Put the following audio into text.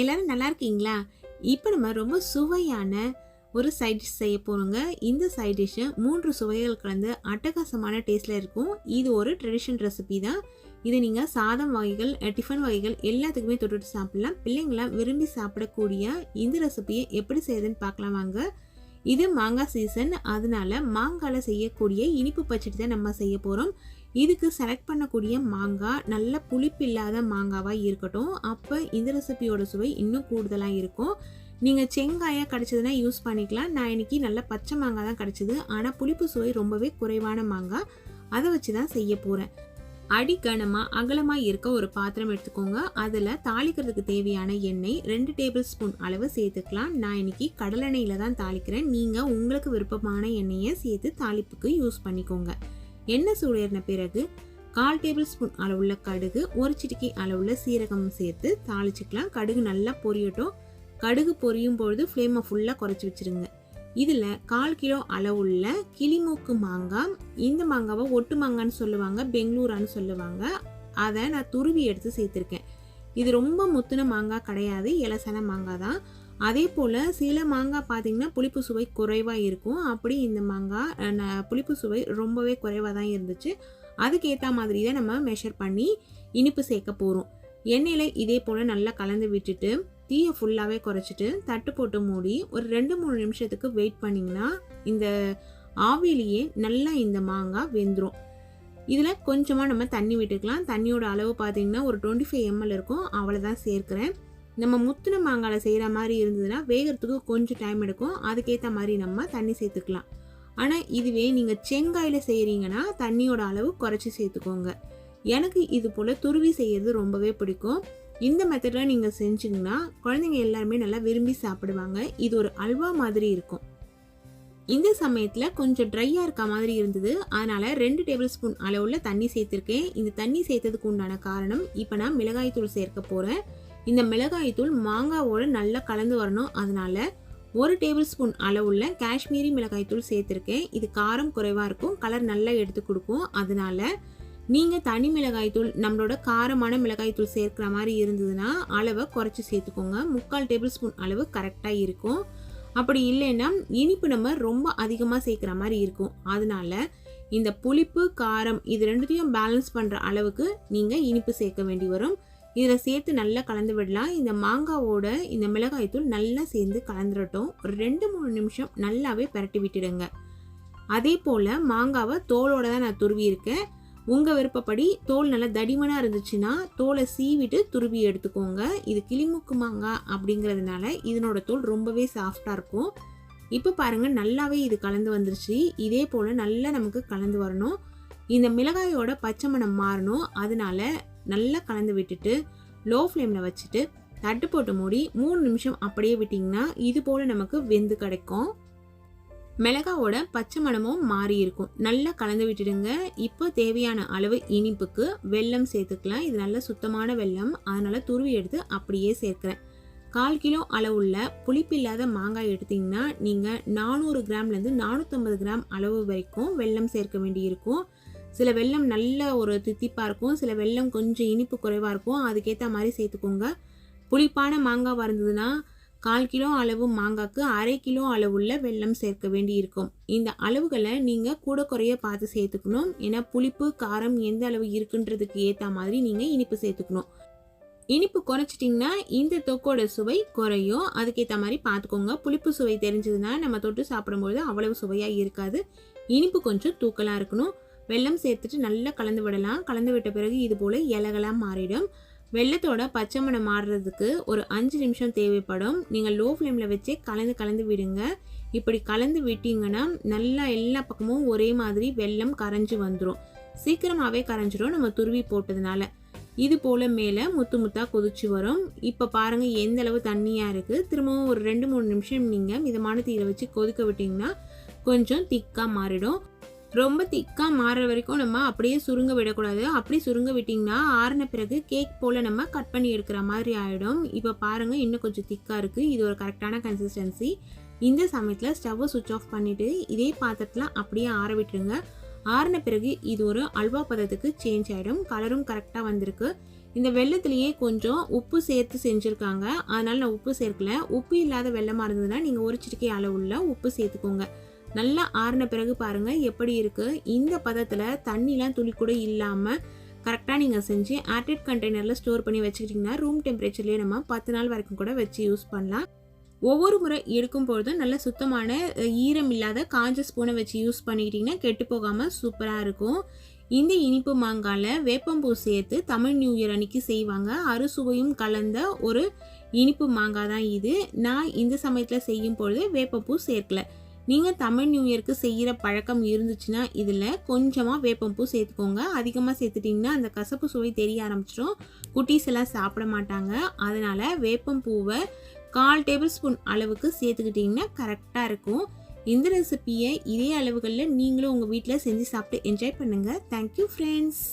எல்லாரும் நல்லா இருக்கீங்களா? இப்போ நம்ம ரொம்ப சுவையான ஒரு சைட் டிஷ் செய்ய போகிறோங்க இந்த சைட் டிஷ்ஷு மூன்று சுவைகள் கலந்து அட்டகாசமான டேஸ்ட்டில் இருக்கும். இது ஒரு ட்ரெடிஷன் ரெசிபி தான். இதை நீங்கள் சாதம் வகைகள் டிஃபன் வகைகள் எல்லாத்துக்குமே தொட்டுட்டு சாப்பிடலாம். பிள்ளைங்களாம் விரும்பி சாப்பிடக்கூடிய இந்த ரெசிபியை எப்படி செய்யுதுன்னு பார்க்கலாம் வாங்க. இது மாங்காய் சீசன் அதனால மாங்காயில் செய்யக்கூடிய இனிப்பு பச்சடி தான் நம்ம செய்ய போகிறோம் இதுக்கு செலக்ட் பண்ணக்கூடிய மாங்காய் நல்ல புளிப்பு இல்லாத மாங்காவாக இருக்கட்டும். அப்போ இந்த ரெசிபியோட சுவை இன்னும் கூடுதலாக இருக்கும். நீங்கள் செங்காயாக கிடச்சதுன்னா யூஸ் பண்ணிக்கலாம். நான் இன்னைக்கு நல்ல பச்சை மாங்காய் தான் கிடச்சிது. ஆனால் புளிப்பு சுவை ரொம்பவே குறைவான மாங்காய் அதை வச்சு தான் செய்ய போகிறேன் அடிக்கனமாக அகலமாக இருக்க ஒரு பாத்திரம் எடுத்துக்கோங்க. அதில் தாளிக்கிறதுக்கு தேவையான எண்ணெய் ரெண்டு டேபிள் ஸ்பூன் அளவு சேர்த்துக்கலாம். நான் இன்னைக்கு கடலெண்ணெயில் தான் தாளிக்கிறேன். நீங்கள் உங்களுக்கு விருப்பமான எண்ணெயை சேர்த்து தாளிப்புக்கு யூஸ் பண்ணிக்கோங்க. எண்ணெய் சூடேறின பிறகு கால் டேபிள் ஸ்பூன் அளவுள்ள கடுகு ஒரு சிட்டிக்கை அளவுள்ள சீரகம் சேர்த்து தாளிச்சுக்கலாம். கடுகு நல்லா பொரியட்டும். கடுகு பொரியும் பொழுது ஃப்ளேமை ஃபுல்லாக குறைச்சி வச்சுருங்க. இதில் கால் கிலோ அளவுள்ள கிளிமூக்கு மாங்காய் இந்த மாங்காவை ஒட்டு மாங்கான்னு சொல்லுவாங்க பெங்களூரான்னு சொல்லுவாங்க. அதை நான் துருவி எடுத்து சேர்த்துருக்கேன். இது ரொம்ப முத்துன மாங்காய் கிடையாது இலசான மாங்காய் தான். அதே போல் சில மாங்காய் பார்த்தீங்கன்னா புளிப்பு சுவை குறைவாக இருக்கும். அப்படி இந்த மாங்காய் புளிப்பு சுவை ரொம்பவே குறைவாக தான் இருந்துச்சு. அதுக்கேற்ற மாதிரி தான் நம்ம மெஷர் பண்ணி இனிப்பு சேர்க்க போகிறோம் எண்ணெயில் இதே போல் நல்லா கலந்து விட்டுட்டு தீயை ஃபுல்லாகவே குறைச்சிட்டு தட்டு போட்டு மூடி ஒரு ரெண்டு மூணு நிமிஷத்துக்கு வெயிட் பண்ணிங்கன்னா இந்த ஆவிலேயே நல்லா இந்த மாங்காய் வெந்துடும் இதில் கொஞ்சமாக நம்ம தண்ணி விட்டுக்கலாம். தண்ணியோட அளவு பார்த்தீங்கன்னா ஒரு டுவெண்ட்டி ஃபைவ் எம்எல் இருக்கும். அவ்வளோதான் சேர்க்குறேன். நம்ம முத்தின மாங்காயில் செய்கிற மாதிரி இருந்ததுன்னா வேகிறதுக்கு கொஞ்சம் டைம் எடுக்கும். அதுக்கேற்ற மாதிரி நம்ம தண்ணி சேர்த்துக்கலாம். ஆனால் இதுவே நீங்கள் செங்காயில் செய்கிறீங்கன்னா தண்ணியோட அளவு குறைச்சி சேர்த்துக்கோங்க. எனக்கு இது போல் துருவி செய்கிறது ரொம்பவே பிடிக்கும். இந்த மெத்தடில் நீங்கள் செஞ்சிங்கன்னா குழந்தைங்க எல்லாருமே நல்லா விரும்பி சாப்பிடுவாங்க. இது ஒரு அல்வா மாதிரி இருக்கும். இந்த சமயத்தில் கொஞ்சம் ட்ரையாக இருக்க மாதிரி இருந்தது. அதனால் ரெண்டு டேபிள் ஸ்பூன் அளவில் தண்ணி சேர்த்துருக்கேன். இந்த தண்ணி சேர்த்ததுக்கு உண்டான காரணம் இப்போ நான் மிளகாய்த்தூள் சேர்க்க போகிறேன் இந்த மிளகாய்த்தூள் மாங்காவோட நல்லா கலந்து வரணும். அதனால ஒரு டேபிள் ஸ்பூன் அளவுள்ள காஷ்மீரி மிளகாய்த்தூள் சேர்த்துருக்கேன். இது காரம் குறைவாக இருக்கும். கலர் நல்லா எடுத்து கொடுக்கும். அதனால நீங்கள் தனி மிளகாய்த்தூள் நம்மளோட காரமான மிளகாய்த்தூள் சேர்க்குற மாதிரி இருந்ததுன்னா அளவை குறைச்சி சேர்த்துக்கோங்க. முக்கால் டேபிள் ஸ்பூன் அளவு கரெக்டாக இருக்கும். அப்படி இல்லைன்னா இனிப்பு நம்ம ரொம்ப அதிகமாக சேர்க்குற மாதிரி இருக்கும். அதனால இந்த புளிப்பு காரம் இது ரெண்டுத்தையும் பேலன்ஸ் பண்ணுற அளவுக்கு நீங்கள் இனிப்பு சேர்க்க வேண்டி வரும். இதில் சேர்த்து நல்லா கலந்து விடலாம். இந்த மாங்காவோட இந்த மிளகாய்த்தூள் நல்லா சேர்ந்து கலந்துடட்டும் ஒரு ரெண்டு மூணு நிமிஷம் நல்லாவே பிரட்டி விட்டுடுங்க. அதே போல் மாங்காவை தோலோட தான் நான் துருவி இருக்கேன். உங்கள் விருப்பப்படி தோல் நல்லா தடிமனாக இருந்துச்சுன்னா தோலை சீவிட்டு துருவி எடுத்துக்கோங்க. இது கிளிமுக்கு மாங்காய் அப்படிங்கிறதுனால இதனோட தோல் ரொம்பவே சாஃப்டாக இருக்கும். இப்போ பாருங்கள் நல்லாவே இது கலந்து வந்துருச்சு. இதே போல் நல்லா நமக்கு கலந்து வரணும். இந்த மிளகாயோட பச்சை மணம் மாறணும். அதனால நல்லா கலந்து விட்டுட்டு லோ ஃப்ளேமில் வச்சுட்டு தட்டு போட்டு மூடி மூணு நிமிஷம் அப்படியே விட்டிங்கன்னா இது போல் நமக்கு வெந்து கிடைக்கும். மிளகாவோட பச்சை மணமும் மாறி இருக்கும். நல்லா கலந்து விட்டுடுங்க. இப்போ தேவையான அளவு இனிப்புக்கு வெல்லம் சேர்த்துக்கலாம். இது நல்ல சுத்தமான வெல்லம். அதனால் துருவி எடுத்து அப்படியே சேர்க்குறேன். கால் கிலோ அளவுள்ள புளிப்பில்லாத மாங்காய் எடுத்தீங்கன்னா நீங்கள் நானூறு கிராம்லேருந்து நானூற்றம்பது கிராம் அளவு வரைக்கும் வெல்லம் சேர்க்க வேண்டியிருக்கும். சில வெல்லம் நல்ல ஒரு தித்திப்பாக இருக்கும் சில வெல்லம் கொஞ்சம் இனிப்பு குறைவாக இருக்கும். அதுக்கேற்ற மாதிரி சேர்த்துக்கோங்க. புளிப்பான மாங்காய் இருந்ததுன்னா கால் கிலோ அளவு மாங்காய்க்கு அரை கிலோ அளவுள்ள வெல்லம் சேர்க்க வேண்டி இருக்கும். இந்த அளவுகளை நீங்கள் கூட குறைய பார்த்து சேர்த்துக்கணும். ஏன்னா புளிப்பு காரம் எந்த அளவு இருக்குன்றதுக்கு ஏற்ற மாதிரி நீங்கள் இனிப்பு சேர்த்துக்கணும். இனிப்பு குறைச்சிட்டிங்கன்னா இந்த தொக்கோட சுவை குறையும். அதுக்கேற்ற மாதிரி பார்த்துக்கோங்க. புளிப்பு சுவை தெரிஞ்சதுன்னா நம்ம தொட்டு சாப்பிடும்போது அவ்வளவு சுவையாக இருக்காது. இனிப்பு கொஞ்சம் தூக்கலாக இருக்கணும். வெல்லம் சேர்த்துட்டு நல்லா கலந்து விடலாம். கலந்து விட்ட பிறகு இது போல் இலகலாம் மாறிடும். வெள்ளத்தோட பச்சை மணம் மாறுறதுக்கு ஒரு அஞ்சு நிமிஷம் தேவைப்படும். நீங்கள் லோ ஃப்ளேமில் வச்சே கலந்து கலந்து விடுங்க. இப்படி கலந்து விட்டீங்கன்னா நல்லா எல்லா பக்கமும் ஒரே மாதிரி வெல்லம் கரைஞ்சி வந்துடும் சீக்கிரமாகவே கரைஞ்சிரும். நம்ம துருவி போட்டதுனால. இது போல் மேலே முத்து முத்தாக கொதிச்சு வரும். இப்போ பாருங்கள் எந்த அளவு தண்ணியாக இருக்குது திரும்பவும் ஒரு ரெண்டு மூணு நிமிஷம் நீங்கள் மிதமான தீயில வச்சு கொதிக்க விட்டிங்கன்னா கொஞ்சம் திக்காக மாறிடும். ரொம்ப திக்காக மாறுற வரைக்கும் நம்ம அப்படியே சுருங்க விடக்கூடாது. அப்படி சுருங்க விட்டிங்கன்னா ஆறின பிறகு கேக் போல் நம்ம கட் பண்ணி எடுக்கிற மாதிரி ஆகிடும் இப்போ பாருங்கள் இன்னும் கொஞ்சம் திக்காக இருக்குது இது ஒரு கரெக்டான கன்சிஸ்டன்சி இந்த சமயத்தில் ஸ்டவ்வை சுவிட்ச் ஆஃப் பண்ணிவிட்டு இதே பாத்திரத்தில் அப்படியே ஆற விட்டுருங்க. ஆறின பிறகு இது ஒரு அல்வா பதத்துக்கு சேஞ்ச் ஆகிடும் கலரும் கரெக்டாக வந்திருக்கு. இந்த வெள்ளத்துலேயே கொஞ்சம் உப்பு சேர்த்து செஞ்சுருக்காங்க. அதனால் நான் உப்பு சேர்க்கல. உப்பு இல்லாத வெள்ளமாக இருந்ததுன்னா நீங்கள் ஒரு சிட்டிக்கை அளவுள்ள உப்பு சேர்த்துக்கோங்க. நல்லா ஆறின பிறகு பாருங்கள் எப்படி இருக்குது இந்த பதத்தில் தண்ணிலாம் துளி கூட இல்லாமல் கரெக்டாக நீங்கள் செஞ்சு ஏர்டைட் கண்டெய்னரில் ஸ்டோர் பண்ணி வச்சுக்கிட்டிங்கன்னா ரூம் டெம்பரேச்சர்லேயே நம்ம பத்து நாள் வரைக்கும் கூட வச்சு யூஸ் பண்ணலாம். ஒவ்வொரு முறை எடுக்கும் பொழுதும் நல்ல சுத்தமான ஈரம் இல்லாத காஞ்ச ஸ்பூனை வச்சு யூஸ் பண்ணிக்கிட்டிங்கன்னா கெட்டு போகாமல் சூப்பராக இருக்கும். இந்த இனிப்பு மாங்காயில் வேப்பம்பூ சேர்த்து தமிழ் நியூ இயர் அன்னைக்கு செய்வாங்க. அறுசுவையும் கலந்த ஒரு இனிப்பு மாங்காய் தான் இது. நான் இந்த சமயத்தில் செய்யும் பொழுது வேப்பம்பூ சேர்க்கல. நீங்கள் தமிழ் நியூ இயருக்கு செய்கிற பழக்கம் இருந்துச்சுன்னா இதில் கொஞ்சமாக வேப்பம்பூ சேர்த்துக்கோங்க. அதிகமாக சேர்த்துட்டிங்கன்னா அந்த கசப்பு சுவை தெரிய ஆரம்பிச்சிடும் குட்டீஸ் எல்லாம் சாப்பிட மாட்டாங்க. அதனால் வேப்பம்பூவை கால் டேபிள் ஸ்பூன் அளவுக்கு சேர்த்துக்கிட்டிங்கன்னா கரெக்டாக இருக்கும். இந்த ரெசிபியை இதே அளவுகளில் நீங்களும் உங்கள் வீட்டில் செஞ்சு சாப்பிட்டு என்ஜாய் பண்ணுங்கள் தேங்க்யூ ஃப்ரெண்ட்ஸ்